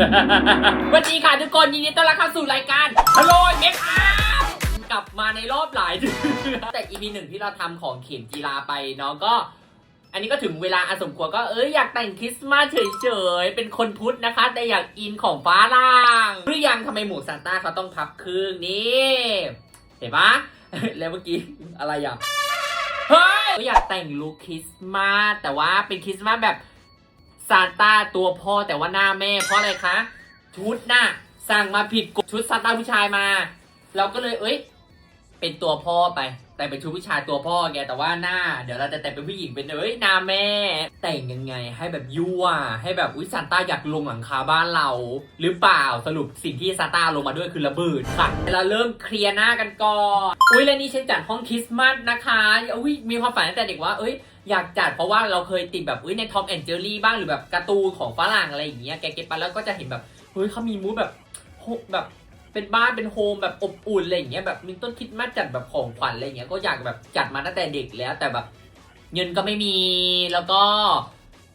สวัสดีค่ะทุกคนยินดีต้อนรับเข้าสู่รายการฮัลโหลเอ็กอาร์กลับมาในรอบหลายเดือนแต่ EP หนึ่งที่เราทำของเข็มกีฬาไปเนาะก็ อันนี้ก็ถึงเวลาอันสมควรก็เอ้ยอยากแต่งคริสต์มาสเฉยๆ เป็นคนพุทธนะคะ แต่อยากอินของฟ้าล่างหรือยังทำไมหมูซานต้าเขาต้องพับครึ่งนี่เห็นปะแล้วเมื่อกี้อะไรอะเฮ้ยก็อยากแต่งลุคคริสต์มาสแต่ว่าเป็นคริสต์มาสแบบ ซานต้าตัวพ่อแต่ว่าหน้าแม่ เพราะอะไรคะ ชุดน่ะสั่งมาผิดกฎชุดซานต้าผู้ชายมา เราก็เลยเอ้ย เป็นตัวพ่อไป แต่เป็นชุดผู้ชายตัวพ่อแกแต่ว่าหน้า เดี๋ยวเราจะแต่งเป็นผู้หญิงเป็นเอ้ยหน้าแม่ แต่งยังไง ให้แบบยั่วให้แบบอุ้ยซานต้าอยากลงหลังคาบ้านเรา หรือเปล่าสรุปสิ่งที่ซานต้าลงมาด้วยคือระเบิดค่ะเราเริ่มเคลียร์หน้ากันก่อนอุ้ยแล้วนี่ฉันจัดห้องคริสต์มาสนะคะอุ้ยมีความฝันตั้งแต่เด็กว่าเอ้ย อยากจัดเพราะว่าเราเคยติดแบบอุ้ยในทอมแอนเจอรี่บ้างหรือแบบการ์ตูนของฝรั่งอะไรอย่างเงี้ยแกเก็ตไปแล้วก็จะเห็นแบบเฮ้ยเขามีมูดแบบโฮแบบเป็นบ้านเป็นโฮมแบบอบอุ่นอะไรอย่างเงี้ยแบบมีต้นคิดมาจัดแบบของขวัญอะไรอย่างเงี้ยก็อยากแบบจัดมาตั้งแต่เด็กแล้วแต่แบบเงินก็ไม่มีแล้วก็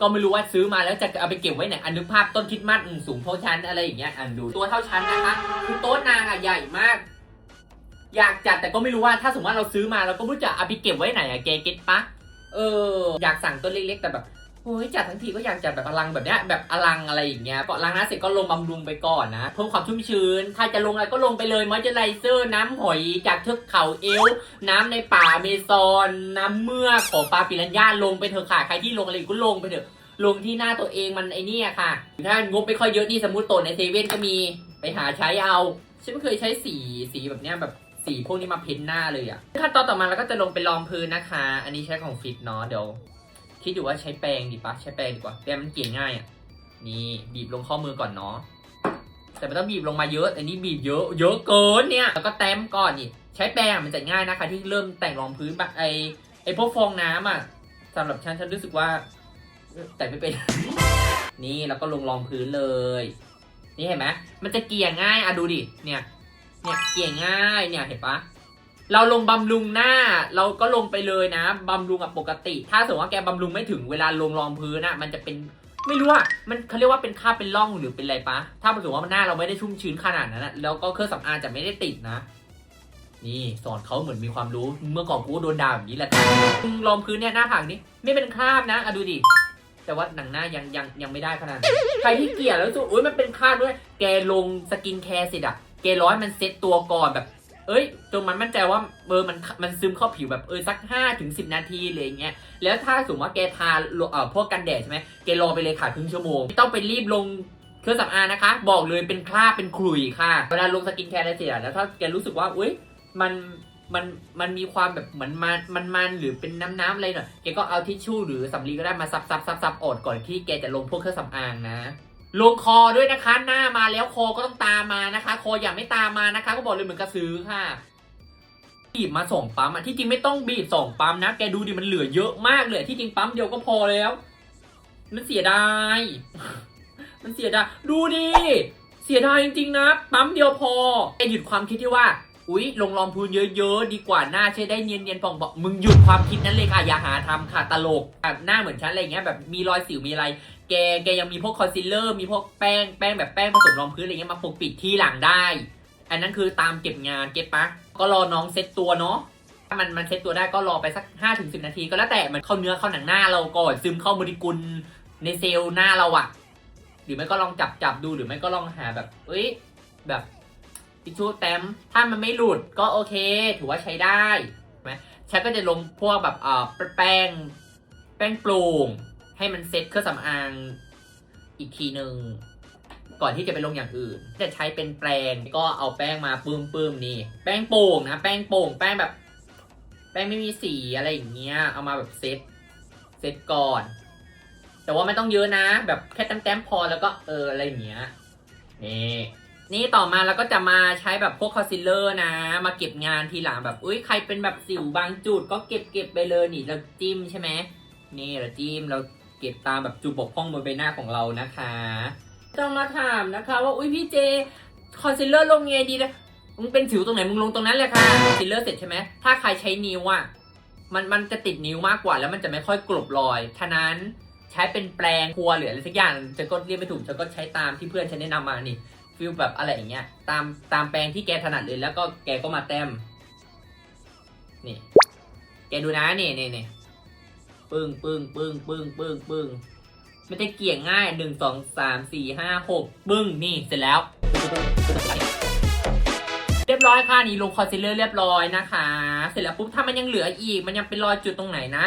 ก็ไม่รู้ว่าซื้อมาแล้วจะเอาไปเก็บไว้ไหนอันนึกภาพต้นคิดมาสูงเท่าชั้นอะไรอย่างเงี้ยอันดูตัวเท่าชั้นนะคะคือโต๊ะนางอะใหญ่มาก อยากจัดแต่ก็ไม่รู้ว่าถ้าสมมติว่าเราซื้อมาเราก็ไม่รู้จะเอาไปเก็บไว้ไหนอะแกเก็ตปะ เออ อยากสั่งต้นเล็กๆ แต่แบบโอ้ยจัดทั้งทีก็อยากจัดแบบอลังแบบเนี้ยแบบอลังอะไรอย่างเงี้ยก็ล้างน้าเสร็จก็ลงบำรุงไปก่อนนะเพิ่มความชุ่มชื้นใครจะลงอะไรก็ลงไปเลยมอยเจอไรเซอร์น้ำหอยจากเทือกเขาเอลน้ำในป่าเมซอน น้ำเมือกของปลาปิรันย่าลงไปเถอะค่ะ ใครที่ลงอะไรก็ลงไปเถอะ ลงที่หน้าตัวเองมันไอเนี่ยค่ะ ถ้างบไม่ค่อยเยอะนี่สมมติโตในเซเว่นก็มีไปหาใช้เอาฉันไม่เคยใช้สีสีแบบเนี้ยแบบ สีพวกนี้มาเพ้นหน้าเลยอะขั้นตอนต่อมาเราก็จะลงไปรองพื้นนะคะ อันนี้ใช้ของฟิตเนาะเดี๋ยว คิดอยู่ว่าใช้แปรงดีปะใช้แปรงดีกว่าแปรงมันเกลี่ยง่ายอะนี่บีบลงข้อมือก่อนเนาะแต่ไม่ต้องบีบลงมาเยอะอันนี้บีบเยอะเยอะเกินเนี่ยแล้วก็แต้มก่อนนี่ใช้แปรงมันจะง่ายนะคะ ที่เริ่มแต่งรองพื้นแบบไอไอพวกฟองน้ำอะสำหรับฉันฉันรู้สึกว่า แต่ไม่เป็น นี่แล้วก็ลงรองพื้นเลย นี่เห็นไหมมันจะเกลี่ยง่ายอะดูดิเนี่ย เนี่ยเกี่ยง่ายเนี่ยเห็นปะเราลงบำรุงหน้า เราก็ลงไปเลยนะบำรุงกับปกติ ถ้าสมมติว่าแกบำรุงไม่ถึงเวลาลงรองพื้นอะมันจะเป็นไม่รู้อะมันเขาเรียกว่าเป็นคราบเป็นร่องหรือเป็นอะไรปะถ้าสมมติว่าหน้าเราไม่ได้ชุ่มชื้นขนาดนั้นแล้วก็เครื่องสำอางจะไม่ได้ติดนะนี่สอนเขาเหมือนมีความรู้เมื่อก่อนกูโดนด่าแบบนี้แหละรองพื้นเนี่ยหน้าผากนี้ไม่เป็นคราบนะอะดูดิแต่ว่าหนังหน้ายังยังยังไม่ได้ขนาดนั้นใครที่เกลียดแล้วจะอุ้ยมันเป็นคราบด้วย แกลงสกินแคร์เสร็จอะ เกร้อยมันเซ็ตตัวก่อนแบบ เอ้ยจนมันมั่นใจว่าเออมันมันซึมเข้าผิวแบบเออสักห้าถึงสินาทีอะไรเงี้ยแล้วถ้าสมมติว่าแกทาเอ่อพวกกันแดดใช่ไหมแกรอไปเลยค่ะครึ่งชั่วโมงไม่ต้องไปรีบลงเครื่องสำอางนะคะ บอกเลยเป็นคราบเป็นขลุยค่ะ เวลาลงสกินแคร์อะไรเสร็จแล้วถ้าแกรู้สึกว่าอุ้ยมันมันมันมีความแบบเหมือนมันมันมันหรือเป็นน้ำน้ำอะไรหน่อยแกก็เอาทิชชู่หรือสำลีก็ได้มาซับซับซับซับอดก่อนที่แกจะลงพวกเครื่องสำอางนะ ลงคอด้วยนะคะ หน้ามาแล้วคอก็ต้องตามมานะคะ คออย่าไม่ตามมานะคะ ก็บอกเลยเหมือนกระสือค่ะ บีบมาสองปั๊มอะที่จริงไม่ต้องบีบสองปั๊มนะ แกดูดิมันเหลือเยอะมากเลย ที่จริงปั๊มเดียวก็พอแล้วมันเสียดาย มันเสียดาย ดูดิ เสียดายจริงๆนะ ปั๊มเดียวพอแกหยุดความคิดที่ว่า อุ๊ย ลงรองพื้นเยอะๆ ดีกว่าหน้าใช้ได้เนียนๆปองบอกมึงหยุดความคิดนั้นเลยค่ะ อย่าหาทำค่ะ ตลกอะหน้าเหมือนฉันอะไรเงี้ย แบบมีรอยสิวมีอะไร แกแกยังมีพวกคอนซีลเลอร์ มีพวกแป้งแป้งแบบแป้งผสมรองพื้นอะไรเงี้ยมาปกปิดที่หลังได้ อันนั้นคือตามเก็บงานเก็ตปะก็รอน้องเซ็ตตัวเนาะถ้ามันมันเซ็ตตัวได้ก็รอไปสัก5้าถึงสินาที ก็แล้วแต่มันเข้าเนื้อเข้าหนังหน้าเราก่อนซึมเข้าโมเลกุลในเซลล์หน้าเราอะหรือไม่ก็ลองจับจับดูหรือไม่ก็ลองหาแบบ เอ้ยแบบทิชชู่แต้มถ้ามันไม่หลุดก็โอเค ถือว่าใช้ได้ไหมฉันก็จะลงพวกแบบเอ่อแป้งแป้งโปร่ง ให้มันเซ็ตเครื่องสำอางอีกทีหนึ่งก่อนที่จะไปลงอย่างอื่น จะใช้เป็นแปรงก็เอาแป้งมาปื้มปื้มๆนี่ แป้งโป่งนะ แป้งโป่ง แป้งแบบ แป้งไม่มีสีอะไรอย่างเงี้ย เอามาแบบเซ็ต เซ็ตก่อน แต่ว่าไม่ต้องเยอะนะ แบบแค่แต้มๆพอแล้วก็เอออะไรอย่างเงี้ย นี่ นี่ต่อมาเราก็จะมาใช้แบบพวกคอนซีลเลอร์นะ มาเก็บงานทีหลังแบบ อุ้ยใครเป็นแบบสิวบางจุดก็เก็บเก็บไปเลยนี่ เราจิ้มใช่ไหม นี่เราจิ้มเรา ก็บตามแบบจุดบกพร่องบนใบหน้าของเรานะคะต้องมาถามนะคะว่าอุ้ยพี่เจคอนซีลเลอร์ลงไงดีนะมึงเป็นสิวตรงไหนมึงลงตรงนั้นเลยค่ะคอนซีลเลอร์เสร็จใช่ไหมถ้าใครใช้นิ้วอะมันมันจะติดนิ้วมากกว่าแล้วมันจะไม่ค่อยกลบรอยฉะนั้นใช้เป็นแปลงครัวหรืออะไรสักอย่างฉันก็เรียกไม่ถูกฉันก็ใช้ตามที่เพื่อนฉันแนะนำมานี่ฟิลแบบอะไรอย่างเงี้ยตามตามแปลงที่แกถนัดเลยแล้วก็แกก็มาแต้มนี่แกดูนะนี่นี่นี่ ปึ้งปึ้งปึ้งปึ้งปึ้งปึ้งไม่ได้เกี่ยงง่ายหนึ่งสองสามสี่ห้าหกปึ้งนี่เสร็จแล้ว เรียบร้อยค่ะนี่ลงคอนซีลเลอร์เรียบร้อยนะคะ เสร็จแล้วปุ๊บถ้ามันยังเหลืออีก มันยังเป็นรอยจุดตรงไหนนะ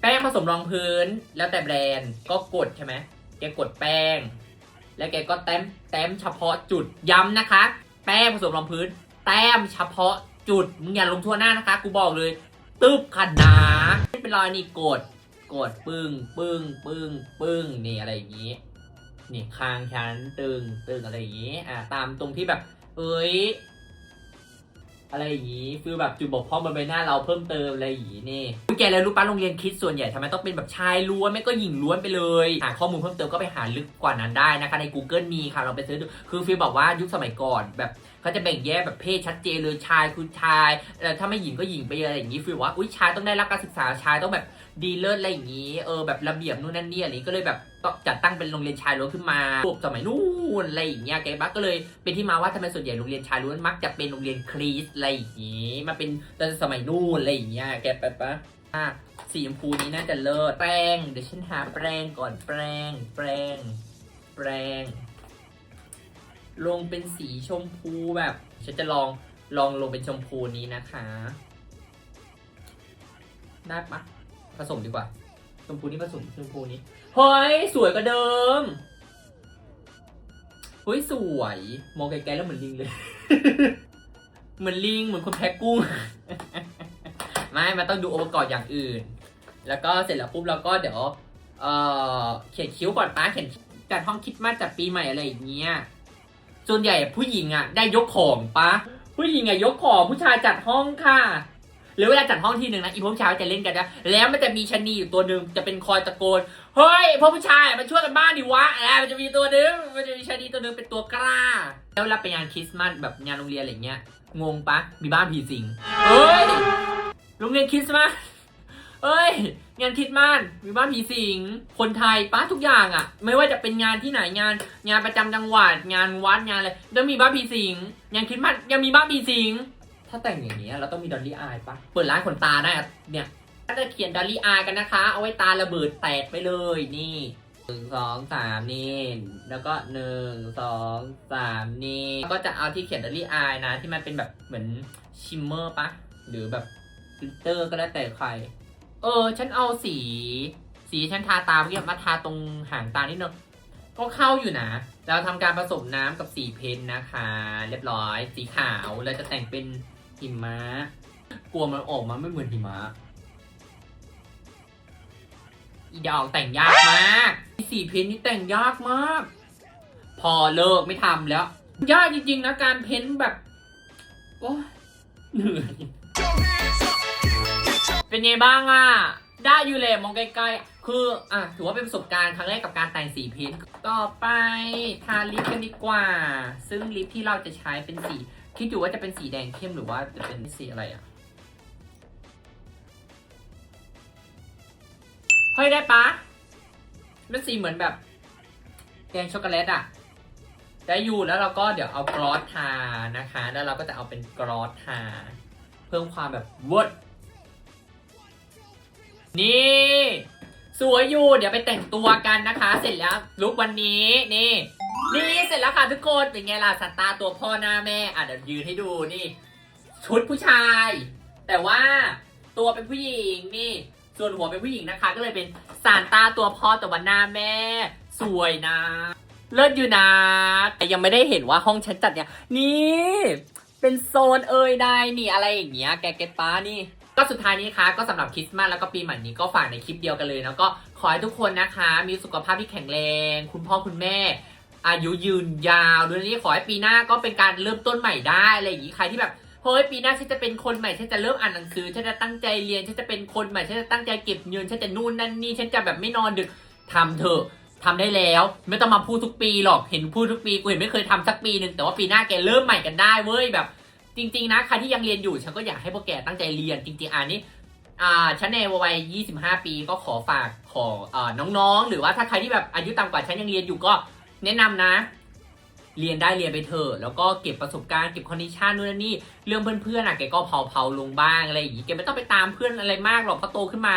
แป้งผสมรองพื้นแล้วแต่แบรนด์ก็กดใช่ไหมแกกดแป้ง แล้วแกก็แต้มแต้มเฉพาะจุดย้ำนะคะ แป้งผสมรองพื้น แต้มเฉพาะจุดมึงอย่าลงทั่วหน้านะคะ กูบอกเลย ตึบขนาไม่เป็นรอยนี่กด กดปึ้งปึ้งปึ้งปึ้งนี่อะไรอย่างนี้ นี่คางชั้นตึงตึงอะไรอย่างนี้ อ่า ตามตรงที่แบบ เอ้ย อะไรอย่างนี้ฟีลแบบจุดบกพร่องบนใบหน้าเราเพิ่มเติมอะไรอย่างนี้นี่แกแล้วรู้ปะโรงเรียนคิดส่วนใหญ่ทำไมต้องเป็นแบบชายล้วนไม่ก็หญิงล้วนไปเลยหาข้อมูลเพิ่มเติมก็ไปหาลึกกว่านั้นได้นะคะใน Google มีค่ะเราไปเสิร์ชดูคือฟีลบอกว่ายุคสมัยก่อนแบบ เขาจะแบ่งแยกแบบเพศชัดเจนเลยชายคือชายเอ่อถ้าไม่หญิงก็หญิงไปอะไรอย่างนี้ฟีลว่าอุ้ยชายต้องได้รับการศึกษาชายต้องแบบดีเลิศอะไรอย่างนี้เออแบบระเบียบนู่นนั่นนี่อะไรนี้ก็เลยแบบจัดตั้งเป็นโรงเรียนชายล้วนขึ้นมาพวกสมัยนู่นอะไรอย่างเงี้ยแกบักก็เลยเป็นที่มาว่าทำไมส่วนใหญ่โรงเรียนชายล้วนมักจะเป็นโรงเรียนคริสอะไรอย่างงี้มาเป็นตอนสมัยนู่นอะไรอย่างเงี้ยแกไปปะอะสีชมพูนี้น่าจะเลิศแปรงเดี๋ยวฉันหาแปรงก่อนแปรงแปรงแปรง ลงเป็นสีชมพูแบบ ฉันจะลองลองลงเป็นชมพูนี้นะคะ ได้ปะผสมดีกว่า ชมพูนี้ผสมชมพูนี้ เฮ้ย สวยกว่าเดิม เฮ้ย สวย มองไกลๆแล้วเหมือนลิงเลย เหมือนลิง เหมือนคนแพ็กกุ้ง ไม่ มันต้องดูองค์ประกอบอย่างอื่น แล้วก็เสร็จแล้วปุ๊บเราก็เดี๋ยว เออเขียนคิ้วก่อนป้าเขียนจัดห้องคิดมาจัดปีใหม่อะไรอย่างเงี้ย ส่วนใหญ่ผู้หญิงอะได้ยกของปะผู้หญิงอะยกของผู้ชายจัดห้องค่ะหรือเวลาจัดห้องที่หนึ่งนะอีพวกชายจะเล่นกันนะแล้วมันจะมีชนีอยู่ตัวหนึ่งจะเป็นคอยตะโกนเฮ้ยพวกผู้ชายมาช่วยกันบ้านดิวะแล้วมันจะมีตัวหนึ่งมันจะมีชายดีตัวหนึ่งเป็นตัวกล้า แล้วเวลาไปงานคริสต์มาสแบบงานโรงเรียนอะไรเงี้ยงงปะมีบ้านผีสิงเฮ้ยโรงเรียนคริสต์มาส เอ้ย งานคริสต์มาสมีบ้านผีสิง คนไทยป้าทุกอย่างอะ่ะ ไม่ว่าจะเป็นงานที่ไหนงาน งานประจำจังหวัด งานวัดงานอะไรต้องมีบ้านผีสิงงานคริสต์มาสยังมีบ้านผีสิง ถ้าแต่งอย่างนี้เราต้องมีดอลลี่อายปะเปิดร้านขนตาได้อะเนี่ยถ้าจะเขียนดอลลี่อายกันนะคะ เอาไว้ตาระเบิดแตกไปเลยนี่หนึ่งสองสามนี่แล้วก็หนึ่งสองสามนี่ก็จะเอาที่เขียนดอลลี่อายนะ ที่มันเป็นแบบเหมือนชิมเมอร์ปะหรือแบบกลิตเตอร์ก็แล้วแต่ใคร เออ ฉันเอาสี สีฉันทาตาเมื่อกี้มาทาตรงหางตานิดนึงก็เข้าอยู่นะ เราทำการผสมน้ำกับสีเพนนะคะ เรียบร้อย สีขาวเราจะแต่งเป็นหิมะ กลัวมันออกมาไม่เหมือนหิมะ อีดอกแต่งยากมาก สีเพ้นนี่แต่งยากมาก พอเลิกไม่ทำแล้ว ยากจริงๆนะการเพ้นแบบ โอ้เหนื่อย เป็นไงบ้างอะ ได้อยู่เลยมองไกล้ๆ คืออะถือว่าเป็นประสบการณ์ครั้งแรกกับการแต่งสีเพ้นต่อไปทาลิปกันดีกว่า ซึ่งลิปที่เราจะใช้เป็นสี คิดอยู่ว่าจะเป็นสีแดงเข้มหรือว่าจะเป็นสีอะไรอะเฮ้ยได้ปะมันสีเหมือนแบบแกงช็อกโกแลตอะได้อยู่แล้วเราก็เดี๋ยวเอากรอสทานะคะ แล้วเราก็จะเอาเป็นกรอสทา เพิ่มความแบบเวิร์ด นี่ สวยอยู่เดี๋ยวไปแต่งตัวกันนะคะ เสร็จแล้วลุกวันนี้นี่ นี่เสร็จแล้วค่ะทุกคนเป็นไงล่ะสัตตาตัวพ่อหน้าแม่อะเดี๋ยวยืนให้ดูนี่ ชุดผู้ชาย แต่ว่าตัวเป็นผู้หญิงนี่ ส่วนหัวเป็นผู้หญิงนะคะ ก็เลยเป็นซานตาตัวพ่อแต่วันหน้าแม่ สวยนะ เลิศอยู่นะ แต่ยังไม่ได้เห็นว่าห้องฉันจัดเนี่ย นี่ เป็นโซนเอยได้นี่อะไรอย่างเงี้ยแกเก็ตป้านี่ ก็สุดท้ายนี้นะคะก็สำหรับคริสต์มาสแล้วก็ปีใหม่นี้ก็ฝากในคลิปเดียวกันเลยแล้วก็ขอให้ทุกคนนะคะ มีสุขภาพที่แข็งแรง คุณพ่อคุณแม่ อายุยืนยาวด้วยนี่ขอให้ปีหน้าก็เป็นการเริ่มต้นใหม่ได้อะไรอย่างงี้ใครที่แบบเฮ้ยปีหน้าฉันจะเป็นคนใหม่ฉันจะเริ่มอ่านหนังสือฉันจะตั้งใจเรียนฉันจะเป็นคนใหม่ฉันจะตั้งใจเก็บเงินฉันจะนู่นนั่นนี่ฉันจะแบบไม่นอนดึกทำเถอะทำได้แล้ว ไม่ต้องมาพูดทุกปีหรอกเห็นพูดทุกปีกูเห็นไม่เคยทำสักปีหนึ่งแต่ว่าปีหน้าแกเริ่มใหม่กันได้เว้ยแบบ จริง ๆ นะใครที่ยังเรียนอยู่ฉันก็อยากให้พวกแกตั้งใจเรียนจริง ๆอันนี้อ่าฉันในวัย 25 ปีก็ขอฝากขออ่อน้องๆ หรือว่าถ้าใครที่แบบอายุต่ำกว่าฉันยังเรียนอยู่ก็แนะนำนะ เรียนได้เรียนไปเถอะแล้วก็เก็บประสบการณ์เก็บคอนดิชันนู่นนี่เรื่องเพื่อนๆอะแกก็เผาๆลงบ้างอะไรอย่างงี้แกไม่ต้องไปตามเพื่อนอะไรมากหรอกเพราโตขึ้นมา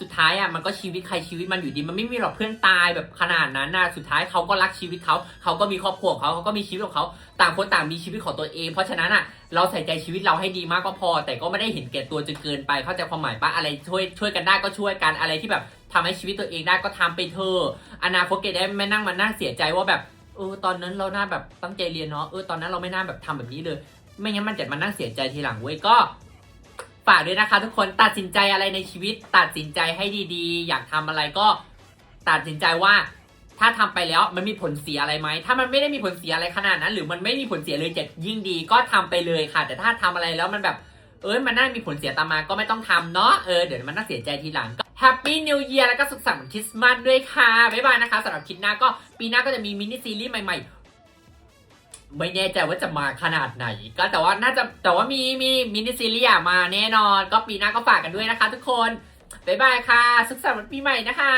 สุดท้ายอะมันก็ชีวิตใครชีวิตมันอยู่ดีมันไม่มีหรอกเพื่อนตายแบบขนาดนั้นนะสุดท้ายเขาก็รักชีวิตเขาเขาก็มีครอบครัวของเขาเขาก็มีชีวิตของเขาต่างคนต่างมีชีวิตของตัวเอง เพราะฉะนั้นอะเราใส่ใจชีวิตเราให้ดีมากก็พอ แต่ก็ไม่ได้เห็นแก่ตัวจนเกินไป เข้าใจความหมายปะอะไรช่วยช่วยกันได้ก็ช่วยกันอะไรที่แบบทำให้ชีวิตตัวเองได้ก็ทำไปเถอะอนาคตแกได้ไม่นั่งมานั่งเสียใจว่าแบบเออตอนนั้นเราหน้าแบบตั้งใจเรียนเนาะเออตอนนั้นเราไม่น่าแบบทำแบบนี้เลย ไม่งั้นมันจะมานั่งเสียใจทีหลังเว้ยก็ ฝากด้วยนะคะ ทุกคนตัดสินใจอะไรในชีวิต ตัดสินใจให้ดีๆ อยากทำอะไรก็ตัดสินใจว่า ถ้าทำไปแล้วมันมีผลเสียอะไรไหมถ้ามันไม่ได้มีผลเสียอะไรขนาดนั้น หรือมันไม่มีผลเสียเลยจะยิ่งดีก็ทำไปเลยค่ะ แต่ถ้าทำอะไรแล้วมันแบบเอ้ยมันน่ามีผลเสียตามมาก็ไม่ต้องทำเนาะเออเดี๋ยวมันน่าเสียใจทีหลังก็แฮปปี้นิวเยียร์แล้วก็สุขสันต์วันคริสต์มาสด้วยค่ะบ๊ายบายนะคะสำหรับคลิปหน้าก็ปีหน้าก็จะมีมินิซีรีส์ใหม่ๆ ไม่แน่ใจว่าจะมาขนาดไหน ก็แต่ว่าน่าจะแต่ว่ามีมีมินิซีรีส์มาแน่นอน ก็ปีหน้าก็ฝากกันด้วยนะคะทุกคน บ๊ายบายค่ะ สุขสันต์วันปีใหม่นะคะ